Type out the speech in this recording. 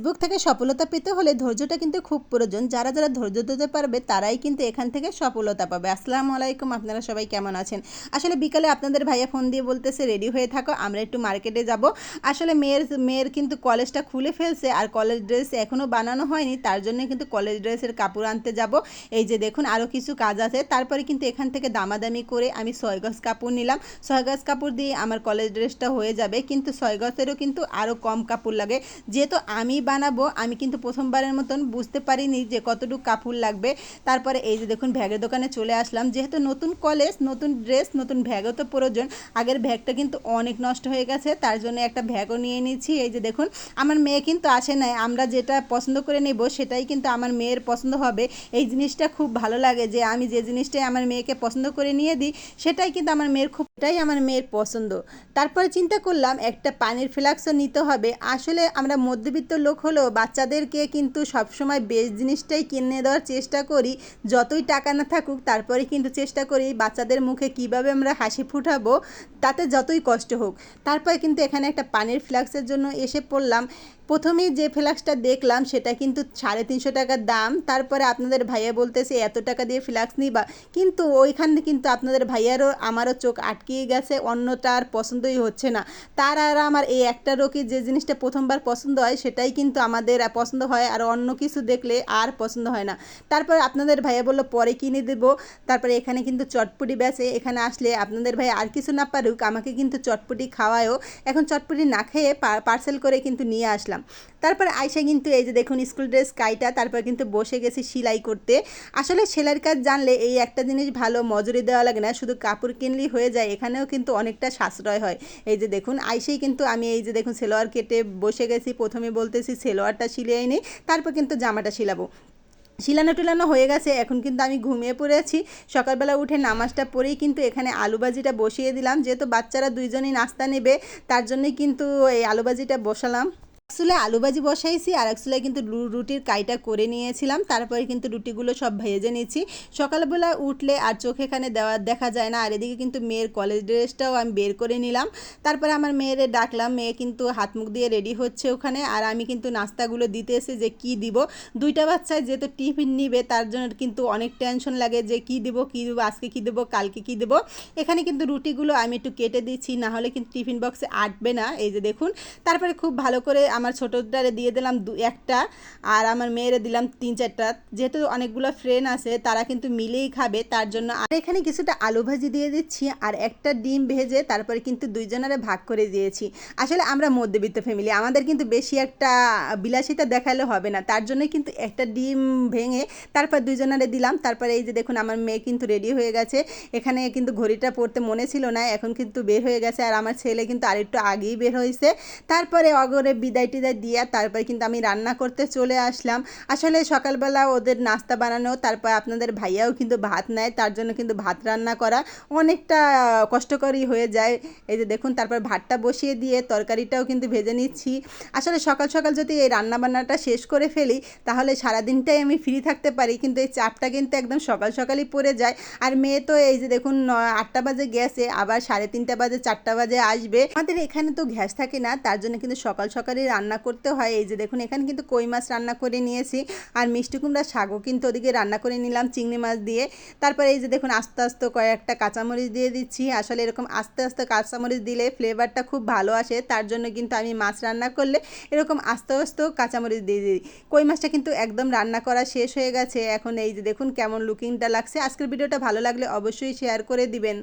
Facebook থেকে সফলতা পেতে হলে ধৈর্যটা কিন্তু খুব প্রয়োজন। যারা যারা ধৈর্য দিতে পারবে, তারাই কিন্তু এখান থেকে সফলতা পাবে। আসসালামু আলাইকুম, আপনারা সবাই কেমন আছেন? আসলে বিকালে আপনাদের ভাইয়া ফোন দিয়ে বলতেছে, রেডি হয়ে থাকো, আমরা একটু মার্কেটে যাব। আসলে মেয়ের মেয়ের কিন্তু কলেজটা খুলে ফেলছে আর কলেজ ড্রেস এখনও বানানো হয়নি, তার জন্য কিন্তু কলেজ ড্রেসের কাপড় আনতে যাব। এই যে দেখুন আরও কিছু কাজ আছে। তারপরে কিন্তু এখান থেকে দামাদামি করে আমি ছয় গজ কাপড় নিলাম। ছয় গজ কাপড় দিয়ে আমার কলেজ ড্রেসটা হয়ে যাবে, কিন্তু ছয় গজেরও কিন্তু আরও কম কাপড় লাগে। যেহেতু আমি বানাবো, আমি কিন্তু প্রথমবারের মতন বুঝতে পারিনি যে কতটুকু কাপড় লাগবে। তারপরে এই যে দেখুন, ভ্যাগের দোকানে চলে আসলাম। যেহেতু নতুন কলেজ, নতুন ড্রেস, নতুন ভ্যাগও তো প্রয়োজন। আগের ভ্যাগটা কিন্তু অনেক নষ্ট হয়ে গেছে, তার জন্য একটা ভ্যাগও নিয়ে নিয়েছি। এই যে দেখুন, আমার মেয়ে কিন্তু আসে নাই। আমরা যেটা পছন্দ করে নেব, সেটাই কিন্তু আমার মেয়ের পছন্দ হবে। এই জিনিসটা খুব ভালো লাগে যে আমি যে জিনিসটাই আমার মেয়েকে পছন্দ করে নিয়ে দিই, সেটাই কিন্তু আমার মেয়ের খুব এটাই আমার মেয়ের পছন্দ। তারপরে চিন্তা করলাম, একটা পানির ফ্লাক্সও নিতে হবে। আসলে আমরা মধ্যবিত্ত লোক হলেও বাচ্চাদেরকে কিন্তু সবসময় বেস্ট জিনিসটাই কিনে দেওয়ার চেষ্টা করি। যতই টাকা না থাকুক, তারপরে কিন্তু চেষ্টা করি বাচ্চাদের মুখে কীভাবে আমরা হাসি ফুটাবো, তাতে যতই কষ্ট হোক। তারপরে কিন্তু এখানে একটা পানির ফ্লাক্সের জন্য এসে পড়লাম। প্রথমেই যে ফ্লাক্সটা দেখলাম, সেটা কিন্তু সাড়ে তিনশো টাকার দাম। তারপরে আপনাদের ভাইয়া বলতেছে, এত টাকা দিয়ে ফ্লাক্স নিবা? কিন্তু ওইখানে কিন্তু আপনাদের ভাইয়ারও, আমারও চোখ আটকিয়ে গেছে, অন্যটা আর পছন্দই হচ্ছে না। তার আর আমার এই একটা রোগী যে জিনিসটা প্রথমবার পছন্দ হয়, সেটাই কিন্তু আমাদের পছন্দ হয়, আর অন্য কিছু দেখলে আর পছন্দ হয় না। তারপর আপনাদের ভাইয়া বলল, পরে কিনে দেবো। তারপরে এখানে কিন্তু চটপটি বেছে এখানে আসলে আপনাদের ভাই আর কিছু না পারুক, আমাকে কিন্তু চটপটি খাওয়ায়ও। এখন চটপটি না খেয়ে পার্সেল করে কিন্তু নিয়ে আসলাম। তারপরে আয়সা কিন্তু এই যে দেখুন, স্কুল ড্রেস কাইটা, তারপর কিন্তু বসে গেছে সেলাই করতে। আসলে সেলাইয়ের কাজ জানলে এই একটা জিনিস ভালো, মজুরি দেওয়া লাগে না, শুধু কাপড় কিনলেই হয়ে যায়, এখানেও কিন্তু অনেকটা সাশ্রয় হয়। এই যে দেখুন আইসেই কিন্তু আমি এই যে দেখুন, সেলোয়ার কেটে বসে গেছি, প্রথমে বলতেছি সেলোয়ারটা সিলিয়ে নিই তারপর কিন্তু জামাটা সিলাবো। শিলানো টুলানো হয়ে গেছে, এখন কিন্তু আমি ঘুমিয়ে পড়েছি। সকালবেলা উঠে নামাজটা পরেই কিন্তু এখানে আলুবাজিটা বসিয়ে দিলাম, যেহেতু বাচ্চারা দুইজনই নাস্তা নেবে, তার জন্যই কিন্তু এই আলুবাজিটা বসালাম। আসলে আলু ভাজি বসাইছি, আর একচুলে কিন্তু রুটির কাইটা করে নিয়েছিলাম। তারপরে কিন্তু রুটিগুলো সব ভেজে নিয়েছি। সকালবেলা উঠলে আর চোখে এখানে দেওয়া, দেখা যায় না। আর এদিকে কিন্তু মেয়ের কলেজ ড্রেসটাও আমি বের করে নিলাম। তারপরে আমার মেয়েরে ডাকলাম। মেয়ে কিন্তু হাত মুখ দিয়ে রেডি হচ্ছে ওখানে। আর আমি কিন্তু নাস্তাগুলো দিতে এসে যে কি দিব? দুইটা বাচ্চায় যেহেতু টিফিন নিবে, তার জন্য কিন্তু অনেক টেনশন লাগে যে কি দিব, কি দেবো, আজকে কি দেবো, কালকে কি দেবো। এখানে কিন্তু রুটিগুলো আমি একটু কেটে দিচ্ছি, না হলে কিন্তু টিফিন বক্সে আটবে না। এই যে দেখুন। তারপরে খুব ভালো করে আমার ছোটোটারে দিয়ে দিলাম দু একটা, আর আমার মেয়েরে দিলাম তিন চারটা। যেহেতু অনেকগুলো ফ্রেন্ড আছে, তারা কিন্তু মিলেই খাবে, তার জন্য আর এখানে কিছুটা আলু ভাজি দিয়ে দিচ্ছি, আর একটা ডিম ভেজে তারপরে কিন্তু দুইজনারে ভাগ করে দিয়েছি। আসলে আমরা মধ্যবিত্ত ফ্যামিলি আমাদের কিন্তু বেশি একটা বিলাসিতা দেখালে হবে না, তার জন্য কিন্তু একটা ডিম ভেঙে তারপর দুইজনারে দিলাম। তারপরে এই যে দেখুন, আমার মেয়ে কিন্তু রেডি হয়ে গেছে। এখানে কিন্তু ঘড়িটা পড়তে মনে ছিল না, এখন কিন্তু বের হয়ে গেছে, আর আমার ছেলে কিন্তু আরেকটু আগেই বের হয়েছে। তারপরে অগরে বিদায় টিদায় দিয়ে তারপরে কিন্তু আমি রান্না করতে চলে আসলাম। আসলে সকালবেলা ওদের নাস্তা বানানো, তারপর আপনাদের ভাইয়াও কিন্তু ভাত নেয়, তার জন্য কিন্তু ভাত রান্না করা অনেকটা কষ্টকরই হয়ে যায়। এই যে দেখুন, তারপর ভাতটা বসিয়ে দিয়ে তরকারিটাও কিন্তু ভেজে নিচ্ছি। আসলে সকাল সকাল যদি এই রান্না বান্নাটা শেষ করে ফেলি, তাহলে সারাদিনটাই আমি ফ্রি থাকতে পারি, কিন্তু এই চাপটা কিন্তু একদম সকাল সকালই পড়ে যায়। আর মেয়ে তো এই যে দেখুন আটটা বাজে গেছে, আবার সাড়ে তিনটা বাজে, চারটা বাজে আসবে। আমাদের এখানে তো গ্যাস থাকে না, তার জন্য কিন্তু সকাল সকালই রান্না করতে হয়। এই যে দেখুন, এখানে কিন্তু কই মাছ রান্না করে নিয়েছি। আর মিষ্টি কুমড়া শাকও কিন্তু ওদিকে রান্না করে নিলাম চিংড়ি মাছ দিয়ে। তারপরে এই যে দেখুন, আস্তে আস্তে কয়েকটা কাঁচামরিচ দিয়ে দিচ্ছি। আসলে এরকম আস্তে আস্তে কাঁচামরিচ দিলে ফ্লেভারটা খুব ভালো আসে। তার জন্য কিন্তু আমি মাছ রান্না করলে এরকম আস্তে আস্তে কাঁচামরিচ দিয়ে দিই। কই মাছটা কিন্তু একদম রান্না করা শেষ হয়ে গেছে। এখন এই যে দেখুন, কেমন লুকিংটা লাগছে। আজকের ভিডিওটা ভালো লাগলে অবশ্যই শেয়ার করে দিবেন।